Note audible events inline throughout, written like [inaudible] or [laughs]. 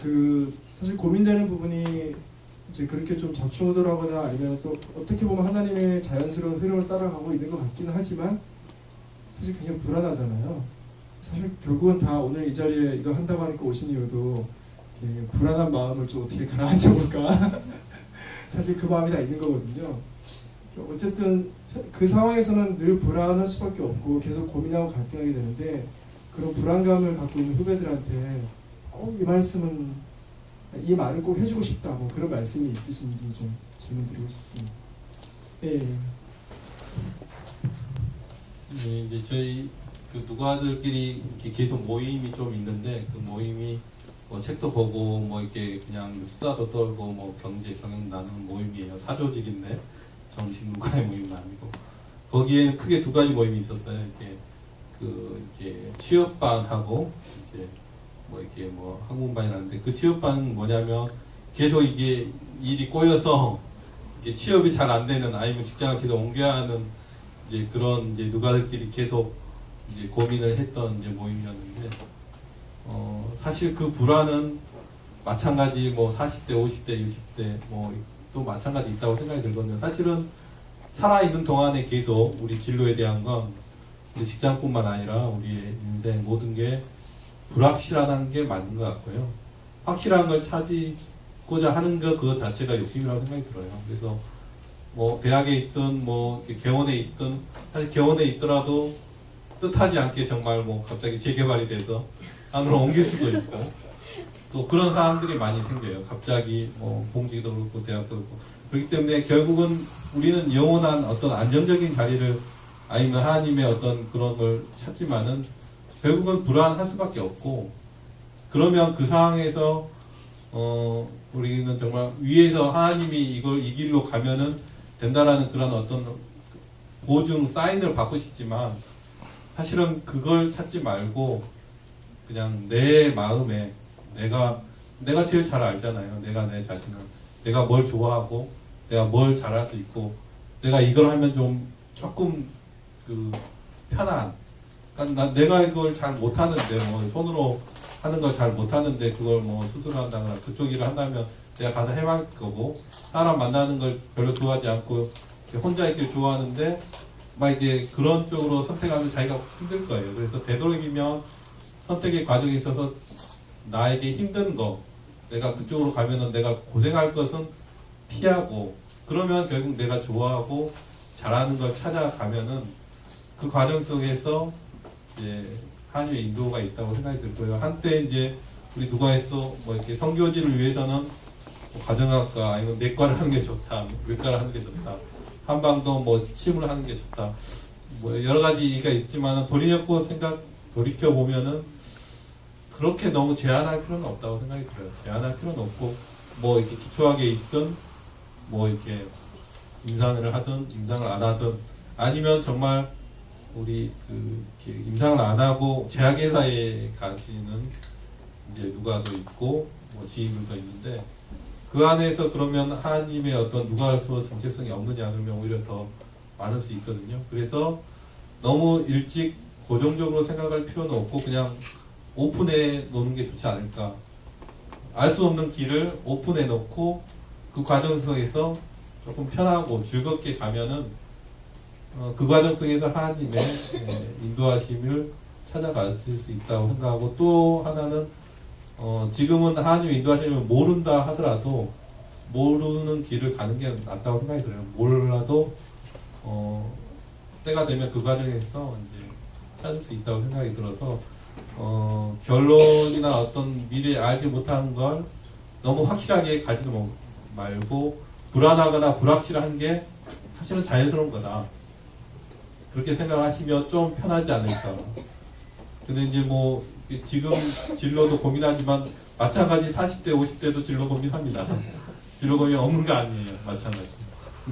그 사실 고민되는 부분이 이제 그렇게 좀 저추오더라거나 아니면 또 어떻게 보면 하나님의 자연스러운 흐름을 따라가고 있는 것 같기는 하지만 사실 굉장히 불안하잖아요. 사실 결국은 다 오늘 이 자리에 이거 한다고 하니까 오신 이유도 불안한 마음을 좀 어떻게 가라앉혀 볼까. [laughs] 사실 그 마음이 다 있는 거거든요. 어쨌든 그 상황에서는 늘 불안할 수밖에 없고 계속 고민하고 갈등하게 되는데 그런 불안감을 갖고 있는 후배들한테 꼭 이 말씀은 이 말을 꼭 해주고 싶다 뭐 그런 말씀이 있으신지 좀 질문드리고 싶습니다. 예. 네, 이제 저희 그 누가들끼리 이렇게 계속 모임이 좀 있는데 그 모임이 뭐 책도 보고 뭐 이렇게 그냥 수다도 떨고 뭐 경제 경영 나누는 모임이에요. 사조직인데 정식 누가의 모임은 아니고 거기에 크게 두 가지 모임이 있었어요. 이렇게 그 이제 취업반하고 이제 뭐 이렇게 뭐 한국반이라는데 그 취업반은 뭐냐면 계속 이게 일이 꼬여서 이게 취업이 잘 안 되는 아니면 직장을 계속 옮겨야 하는 이제 그런 이제 누가들끼리 계속 이제 고민을 했던 이제 모임이었는데 어 사실 그 불안은 마찬가지 뭐 40대, 50대, 60대 뭐 또 마찬가지 있다고 생각이 들거든요. 사실은 살아 있는 동안에 계속 우리 진로에 대한 건 우리 직장뿐만 아니라 우리의 인생 모든 게 불확실하다는 게 맞는 것 같고요. 확실한 걸 찾고자 하는 것 그거 자체가 욕심이라고 생각이 들어요. 그래서 뭐 대학에 있든 뭐 개원에 있든 사실 개원에 있더라도 뜻하지 않게 정말 뭐 갑자기 재개발이 돼서 안으로 옮길 수도 있고 또 그런 상황들이 많이 생겨요. 갑자기 뭐 공직도 그렇고 대학도 그렇고 그렇기 때문에 결국은 우리는 영원한 어떤 안정적인 자리를 아니면 하나님의 어떤 그런 걸 찾지만은 결국은 불안할 수밖에 없고 그러면 그 상황에서 어 우리는 정말 위에서 하나님이 이걸 이 길로 가면은 된다라는 그런 어떤 보증 사인을 받고 싶지만 사실은 그걸 찾지 말고 그냥 내 마음에 내가 내가 제일 잘 알잖아요. 내가 내 자신을 내가 뭘 좋아하고 내가 뭘 잘할 수 있고 내가 이걸 하면 좀 조금 그 편한 그러니까 나, 내가 이걸 잘 못하는데 뭐 손으로 하는 걸 잘 못하는데 그걸 뭐 스스로 한다거나 그쪽 일을 한다면 내가 가서 해볼 거고 사람 만나는 걸 별로 좋아하지 않고 혼자 있길 좋아하는데 막 이게 그런 쪽으로 선택하면 자기가 힘들 거예요. 그래서 되도록이면 선택의 과정에 있어서 나에게 힘든 거 내가 그쪽으로 가면은 내가 고생할 것은 피하고 그러면 결국 내가 좋아하고 잘하는 걸 찾아가면은 그 과정 속에서 이제 하나님의 인도가 있다고 생각이 들고요. 한때 이제 우리 누가에서 뭐 이렇게 성교지를 위해서는 뭐 가정학과 아니면 내과를 하는 게 좋다, 외과를 하는 게 좋다, 한방도 뭐 침을 하는 게 좋다, 뭐 여러 가지가 있지만은 돌이켜 생각 돌이켜 보면은 그렇게 너무 제한할 필요는 없다고 생각이 들어요. 제한할 필요는 없고 뭐 이렇게 기초하게 있든 뭐 이렇게 임상을 하든 임상을 안 하든 아니면 정말 우리 그 임상을 안 하고 제약회사에 가시는 이제 누가도 있고 뭐 지인들도 있는데 그 안에서 그러면 하나님의 어떤 누가로서 정체성이 없느냐 그러면 오히려 더 많을 수 있거든요. 그래서 너무 일찍 고정적으로 생각할 필요는 없고 그냥 오픈해 놓는 게 좋지 않을까. 알 수 없는 길을 오픈해 놓고 그 과정 속에서 조금 편하고 즐겁게 가면은 어, 그 과정 속에서 하나님의 예, 인도하심을 찾아가실 수 있다고 생각하고 또 하나는 어, 지금은 하나님의 인도하심을 모른다 하더라도 모르는 길을 가는 게 낫다고 생각이 들어요. 몰라도 어, 때가 되면 그 과정에서 이제 찾을 수 있다고 생각이 들어서 어, 결론이나 어떤 미래 알지 못하는 걸 너무 확실하게 가지도 뭐- 말고 불안하거나 불확실한 게 사실은 자연스러운 거다. 그렇게 생각하시면 좀 편하지 않을까. 근데 이제 뭐 지금 진로도 고민하지만 마찬가지 40대, 50대도 진로 고민합니다. 진로 고민 없는 거 아니에요. 마찬가지.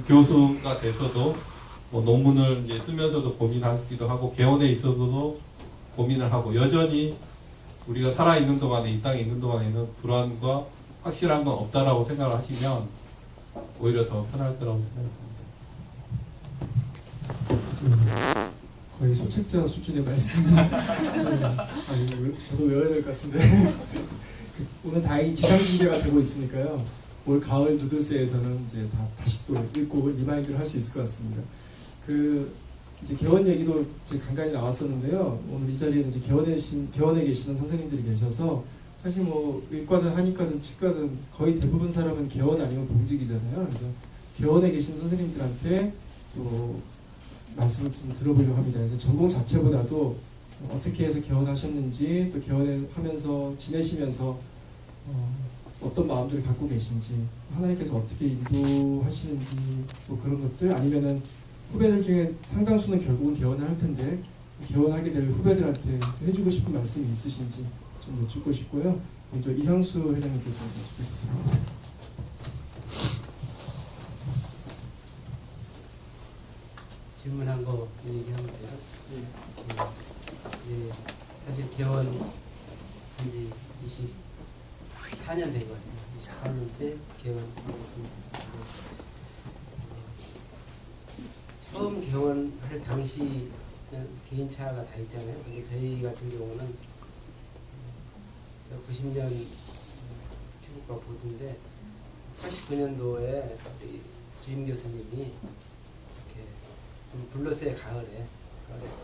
교수가 돼서도 뭐 논문을 이제 쓰면서도 고민하기도 하고 개원에 있어서도 고민을 하고 여전히 우리가 살아 있는 동안에 이 땅에 있는 동안에는 불안과 확실한 건 없다라고 생각을 하시면 오히려 더 편할 거라고 생각합니다. 거의 소책자 수준의 말씀. [laughs] 아니, 왜- 저도 외워야 될 것 같은데. 그 오늘 다행히 지상 중계가 되고 있으니까요. 올 가을 누들스에서는 이제 다 다시 또 읽고 리마인드를 할 수 있을 것 같습니다. 그 이제 개원 얘기도 이제 간간히 나왔었는데요. 오늘 이 자리에는 이제 개원에 계신 개원에 계시는 선생님들이 계셔서 사실 뭐 의과든 한의과든 치과든 거의 대부분 사람은 개원 아니면 공직이잖아요. 그래서 개원에 계신 선생님들한테 또 말씀을 좀 들어보려고 합니다. 전공 자체보다도 어떻게 해서 개원하셨는지 또 개원을 하면서 지내시면서 어, 어떤 마음들을 갖고 계신지 하나님께서 어떻게 인도하시는지 뭐 그런 것들 아니면은 후배들 중에 상당수는 결국은 개원을 할 텐데 개원하게 될 후배들한테 해주고 싶은 말씀이 있으신지 좀 여쭙고 싶고요. 먼저 이상수 회장님께 좀 여쭙겠습니다. 질문한 거 얘기하면 돼요? 예, 사실 개원 한지 24년 되거든요. 24년 때 개원하고 처음 개원할 당시 개인차가 다 있잖아요. 근데 저희 같은 경우는 저 90년 피부과 보드인데 89년도에 우리 주임 교수님이 좀 불렀어요 가을에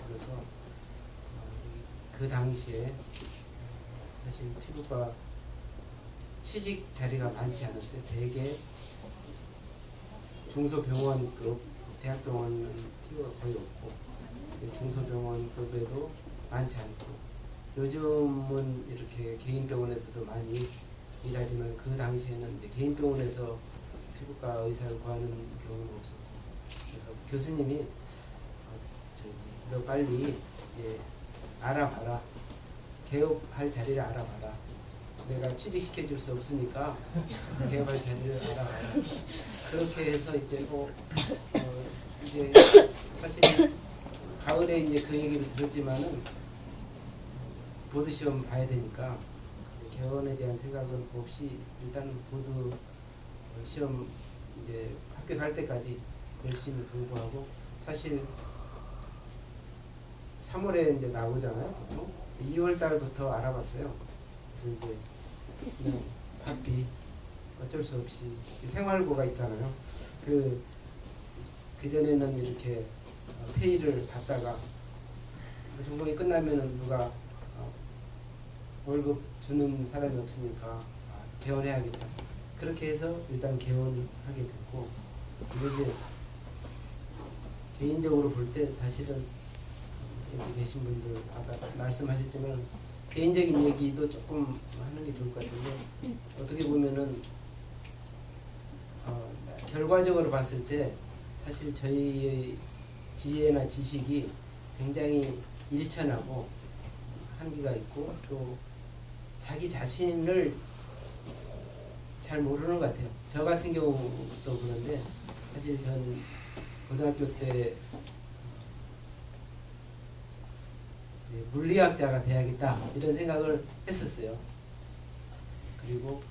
불러서 어, 그 당시에 사실 피부과 취직 자리가 많지 않았어요. 대개 중소병원급 대학병원은 피부가 거의 없고 중소병원급에도 많지 않고 요즘은 이렇게 개인 병원에서도 많이 일하지만 그 당시에는 이제 개인 병원에서 피부과 의사를 구하는 경우는 없었고 그래서 교수님이 어, 너 빨리 이제 알아봐라. 개업할 자리를 알아봐라. 내가 취직시켜 줄 수 없으니까 개업할 자리를 알아봐라. 그렇게 해서 이제 뭐 어, 이제 사실 가을에 이제 그 얘기를 들었지만은 보드 시험 봐야 되니까 개원에 대한 생각은 없이 일단 보드 시험 이제 합격할 때까지 열심히 공부하고 사실 3월에 이제 나오잖아요. 보통 2월 달부터 알아봤어요. 그래서 이제 그냥 바삐 어쩔 수 없이 생활고가 있잖아요. 그 그전에는 이렇게 어, 페이를 받다가 전공이 끝나면은 누가 어, 월급 주는 사람이 없으니까 아, 개원해야겠다. 그렇게 해서 일단 개원하게 됐고 이제 개인적으로 볼 때 사실은 계신 분들 아까 말씀하셨지만 개인적인 얘기도 조금 하는 게 좋을 것 같은데 어떻게 보면은 어, 결과적으로 봤을 때 사실 저희의 지혜나 지식이 굉장히 일천하고 한계가 있고 또 자기 자신을 잘 모르는 것 같아요. 저 같은 경우도 그런데 사실 전 고등학교 때 이제 물리학자가 돼야겠다 이런 생각을 했었어요. 그리고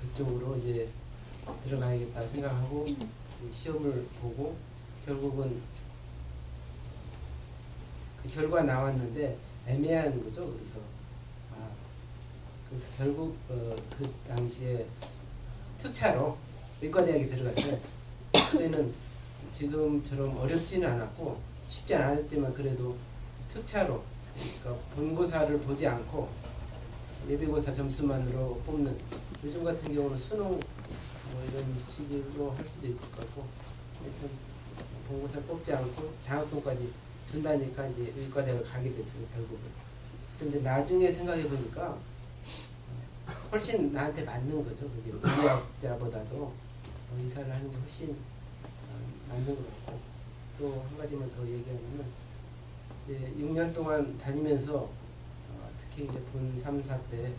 그쪽으로 이제 들어가야겠다 생각하고 시험을 보고 결국은 그 결과 나왔는데 애매한 거죠. 그래서 아 그래서 결국 어, 그 당시에 특차로 의과대학에 들어갔어요. 그때는 지금처럼 어렵지는 않았고 쉽지 않았지만 그래도 특차로 그러니까 본고사를 보지 않고 예비고사 점수만으로 뽑는 요즘 같은 경우는 수능 뭐 이런 식으로 할 수도 있을 것 같고 하여튼 본고사 뽑지 않고 장학금까지 준다니까 이제 의과대학을 가게 됐어요 결국은. 근데 나중에 생각해 보니까 훨씬 나한테 맞는 거죠. 그게 의학자보다도 의사를 하는 게 훨씬 어, 맞는 것 같고 또 한 가지만 더 얘기하면은 이제 6년 동안 다니면서 어, 특히 이제 본 3, 4때 이제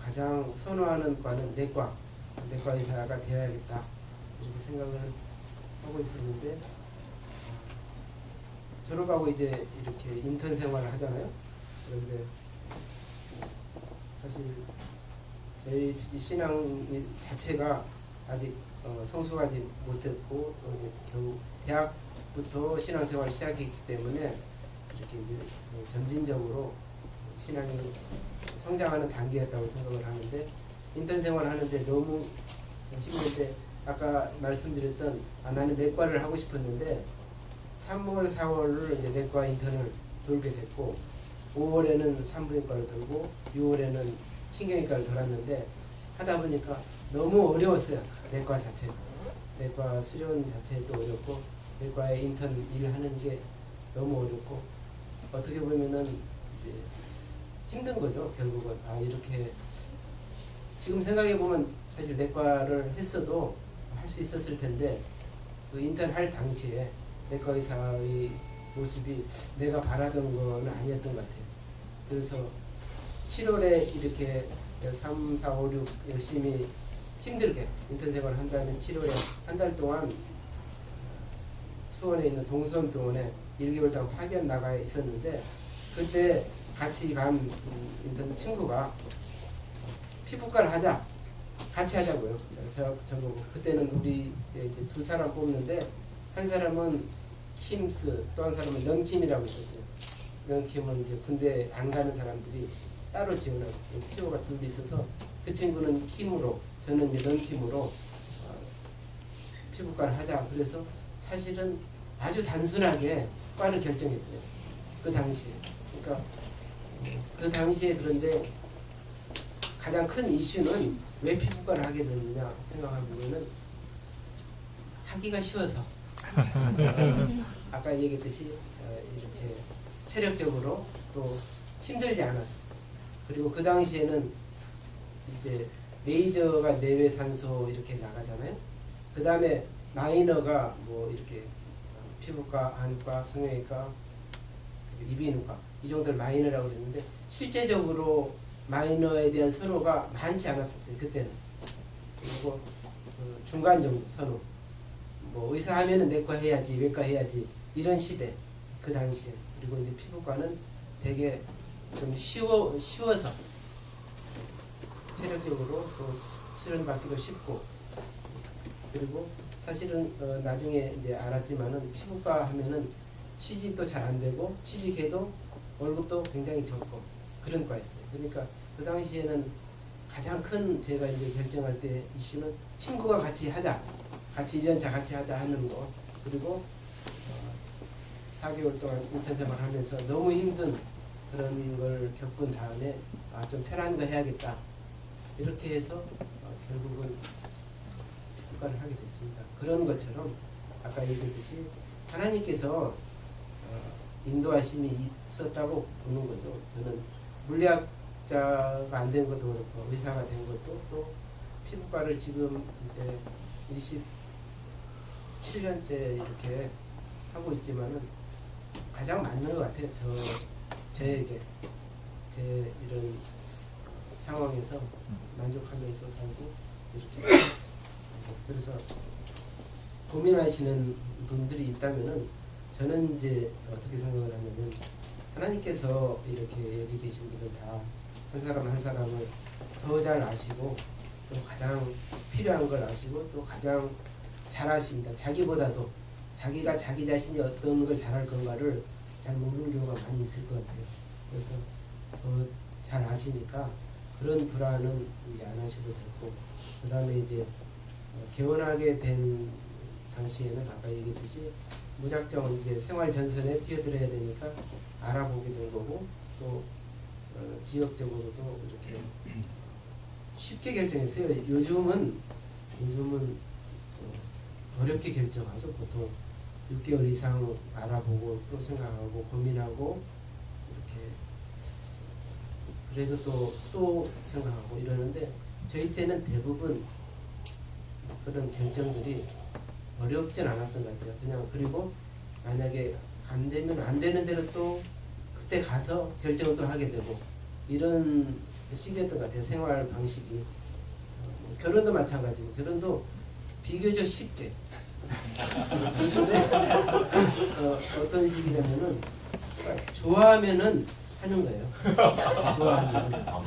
가장 선호하는 과는 내과, 내과 의사가 되어야겠다 이렇게 생각을 하고 있었는데 졸업하고 이제 이렇게 인턴 생활을 하잖아요. 그런데 사실 저희 이 신앙 자체가 아직 어, 성숙하지 못했고 또 이제 겨우 대학 부터 신앙생활을 시작했기 때문에 이렇게 점진적으로 신앙이 성장하는 단계였다고 생각을 하는데 인턴 생활 하는데 너무 힘든데 아까 말씀드렸던 아, 나는 내과를 하고 싶었는데 3월, 4월을 이제 내과 인턴을 돌게 됐고 5월에는 산부인과를 돌고 6월에는 신경외과를 돌았는데 하다 보니까 너무 어려웠어요. 내과 자체가 내과 수련 자체도 어렵고 내과에 인턴 일하는 게 너무 어렵고 어떻게 보면은 이제 힘든 거죠 결국은 아 이렇게 지금 생각해 보면 사실 내과를 했어도 할 수 있었을 텐데 그 인턴 할 당시에 내과 의사의 모습이 내가 바라던 건 아니었던 것 같아요. 그래서 7월에 이렇게 3, 4, 5, 6 열심히 힘들게 인턴 생활을 한 다음에 7월에 한 달 동안 수원에 있는 동수원병원에 1개월 동안 파견 나가 있었는데 그때 같이 간 음, 인턴 친구가 피부과를 하자 같이 하자고요. 저, 저, 저 그때는 우리 두 사람 뽑는데 한 사람은 킴스 또 한 사람은 넌킴이라고 있었어요. 넌킴은 이제 군대 안 가는 사람들이 따로 지원하고 필요가 둘이 있어서 그 친구는 킴으로 저는 이제 넌킴으로 어, 피부과를 하자 그래서 사실은 아주 단순하게 과를 결정했어요. 그 당시에. 그러니까 그 당시에 그런데 가장 큰 이슈는 왜 피부과를 하게 됐느냐 생각해보면은 하기가 쉬워서 [laughs] 아까 얘기했듯이 어, 이렇게 체력적으로 또 힘들지 않아서 그리고 그 당시에는 이제 레이저가 내외 산소 이렇게 나가잖아요. 그 다음에 마이너가 뭐 이렇게 어, 피부과, 안과, 성형외과, 이비인후과 이 정도를 마이너라고 그랬는데 실제적으로 마이너에 대한 선호가 많지 않았었어요 그때는. 그리고 그 중간 정도 선호. 뭐 의사 하면은 내과 해야지 외과 해야지 이런 시대 그 당시에. 그리고 이제 피부과는 되게 좀 쉬워 쉬워서 체력적으로 또 수련 받기도 쉽고 그리고 사실은 어, 나중에 이제 알았지만은 피부과 하면은 취직도 잘 안 되고 취직해도 월급도 굉장히 적고 그런 과였어요. 그러니까 그 당시에는 가장 큰 제가 이제 결정할 때 이슈는 친구가 같이 하자, 같이 1년차 같이 하자 하는 거 그리고 어, 4개월 동안 인턴 생활 하면서 너무 힘든 그런 걸 겪은 다음에 아, 좀 편한 거 해야겠다 이렇게 해서 어, 결국은 휴가를 하게 됐습니다. 그런 것처럼 아까 얘기했듯이 하나님께서 어, 인도하심이 있었다고 보는 거죠. 저는 물리학자가 안 된 것도 그렇고 의사가 된 것도 또 피부과를 지금 이제 27년째 이렇게 하고 있지만은 가장 맞는 것 같아요. 저 저에게 제 이런 상황에서 만족하면서 살고 이렇게 그래서 고민하시는 분들이 있다면은 저는 이제 어떻게 생각을 하냐면 하나님께서 이렇게 여기 계신 분들 다 한 사람 한 사람을 더 잘 아시고 또 가장 필요한 걸 아시고 또 가장 잘 아십니다. 자기보다도 자기가 자기 자신이 어떤 걸 잘할 건가를 잘 모르는 경우가 많이 있을 것 같아요. 그래서 더 잘 아시니까 그런 불안은 이제 안 하셔도 되고 그 다음에 이제 어, 개원하게 된 당시에는 아까 얘기했듯이 무작정 이제 생활 전선에 뛰어들어야 되니까 알아보게 된 거고 또 어, 지역적으로도 이렇게 쉽게 결정했어요. 요즘은 요즘은 어, 어렵게 결정하죠. 보통 6개월 이상 알아보고 또 생각하고 고민하고 이렇게 그래도 또 또 생각하고 이러는데 저희 때는 대부분 그런 결정들이 어렵진 않았던 것 같아요. 그냥 그리고 만약에 안 되면 안 되는 대로 또 그때 가서 결정을 또 하게 되고 이런 시기였던 것 같아요. 생활 방식이 어, 뭐 결혼도 마찬가지고 결혼도 비교적 쉽게 근데 어, 어떤 식이냐면은 좋아하면은 하는 거예요. 좋아하면 어,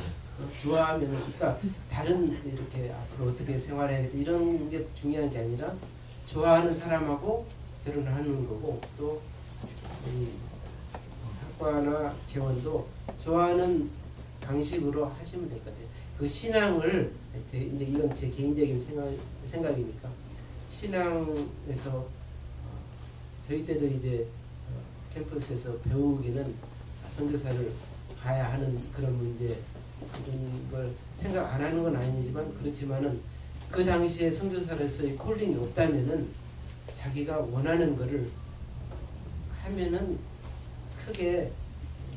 좋아하면은 그러니까 다른 이렇게 앞으로 어떻게 생활해 이런 게 중요한 게 아니라 좋아하는 사람하고 결혼을 하는 거고 또 이, 피부과나 개원도 좋아하는 방식으로 하시면 될 것 같아요. 그 신앙을 제, 이제 이건 제 개인적인 생각 생각이니까 신앙에서 어, 저희 때도 이제 어, 캠퍼스에서 배우기는 선교사를 가야 하는 그런 문제 그런 걸 생각 안 하는 건 아니지만 그렇지만은 그 당시에 선교사로서의 콜링이 없다면은 자기가 원하는 거를 하면은 크게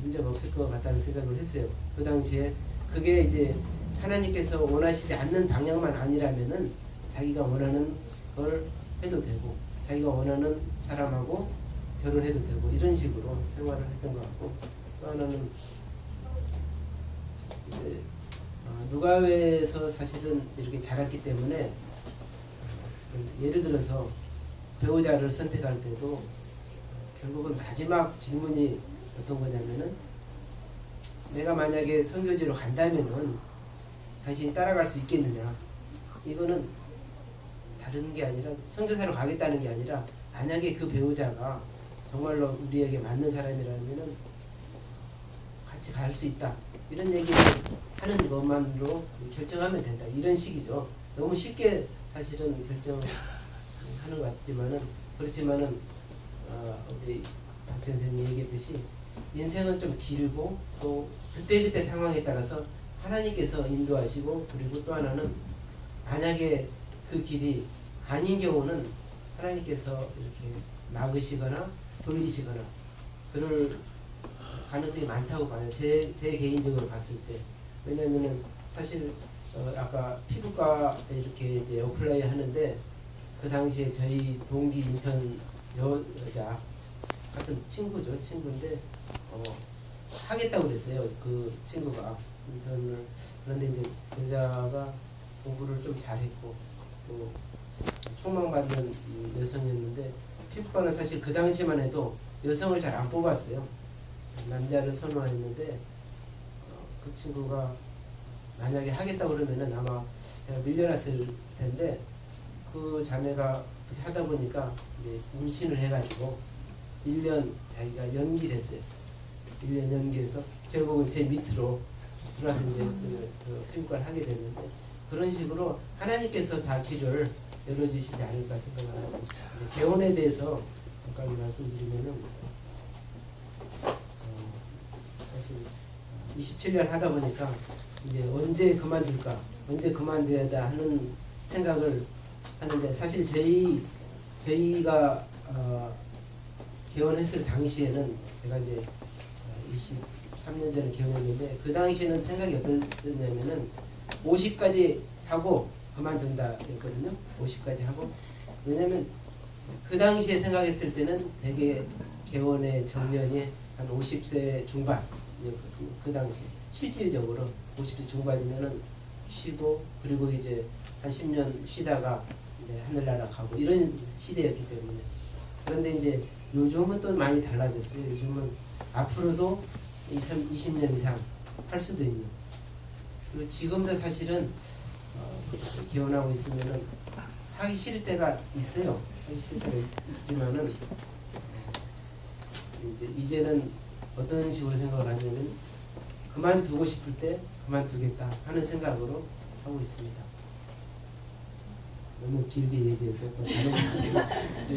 문제가 없을 것 같다는 생각을 했어요. 그 당시에 그게 이제 하나님께서 원하시지 않는 방향만 아니라면은 자기가 원하는 걸 해도 되고 자기가 원하는 사람하고 결혼해도 되고 이런 식으로 생활을 했던 것 같고 또 하나는 어, 누가회에서 사실은 이렇게 자랐기 때문에 어, 예를 들어서 배우자를 선택할 때도 결국은 마지막 질문이 어떤 거냐면은 내가 만약에 선교지로 간다면은 당신이 따라갈 수 있겠느냐? 이거는 다른 게 아니라 선교사로 가겠다는 게 아니라 만약에 그 배우자가 정말로 우리에게 맞는 사람이라면은 같이 갈 수 있다. 이런 얘기를 하는 것만으로 결정하면 된다. 이런 식이죠. 너무 쉽게 사실은 결정하는 것 같지만은 그렇지만은 어, 우리 박 선생님이 얘기했듯이 인생은 좀 길고 또 그때그때 상황에 따라서 하나님께서 인도하시고 그리고 또 하나는 만약에 그 길이 아닌 경우는 하나님께서 이렇게 막으시거나 돌리시거나 그럴 가능성이 많다고 봐요. 제, 제 개인적으로 봤을 때. 왜냐면은 사실 어, 아까 피부과 이렇게 이제 어플라이 하는데 그 당시에 저희 동기 인턴 여, 여자 같은 친구죠. 친구인데 어, 하겠다고 그랬어요. 그 친구가 인턴을 그런데 이제 그 여자가 공부를 좀 잘했고 또 총망받는 이 여성이었는데 피부과는 사실 그 당시만 해도 여성을 잘 안 뽑았어요. 남자를 선호했는데 어, 그 친구가 만약에 하겠다고 그러면은 아마 제가 밀려났을 텐데 그 자매가 하다 보니까 이제 임신을 해가지고 1년 자기가 연기됐어요. 1년 연기해서 결국은 제 밑으로 들어와서 이제 그, 그 피부과를 하게 됐는데 그런 식으로 하나님께서 다 길을 열어주시지 않을까 생각합니다. 개원에 대해서 잠깐 말씀드리면은 어, 사실 27년 하다 보니까 이제 언제 그만둘까 언제 그만둬야 돼 하는 생각을 하는데 사실 저희 저희가 어, 개원했을 당시에는 제가 이제 23년 전에 개원했는데 그 당시에는 생각이 어떠냐면은 50까지 하고 그만둔다 했거든요. 50까지 하고 왜냐면 그 당시에 생각했을 때는 되게 개원의 정년이 한 50세 중반 이었거든요. 그 당시 실질적으로 50세 중반이면은 쉬고 그리고 이제 한 10년 쉬다가 이제 하늘나라 가고 이런 시대였기 때문에 그런데 이제 요즘은 또 많이 달라졌어요. 요즘은 앞으로도 20, 20년 이상 할 수도 있는 그리고 지금도 사실은 어, 개원하고 있으면은 하기 싫을 때가 있어요. 하기 싫을 때가 있지만은 이제 이제는 어떤 식으로 생각을 하냐면 그만두고 싶을 때 그만두겠다 하는 생각으로 하고 있습니다. 너무 길게 얘기해서 [laughs]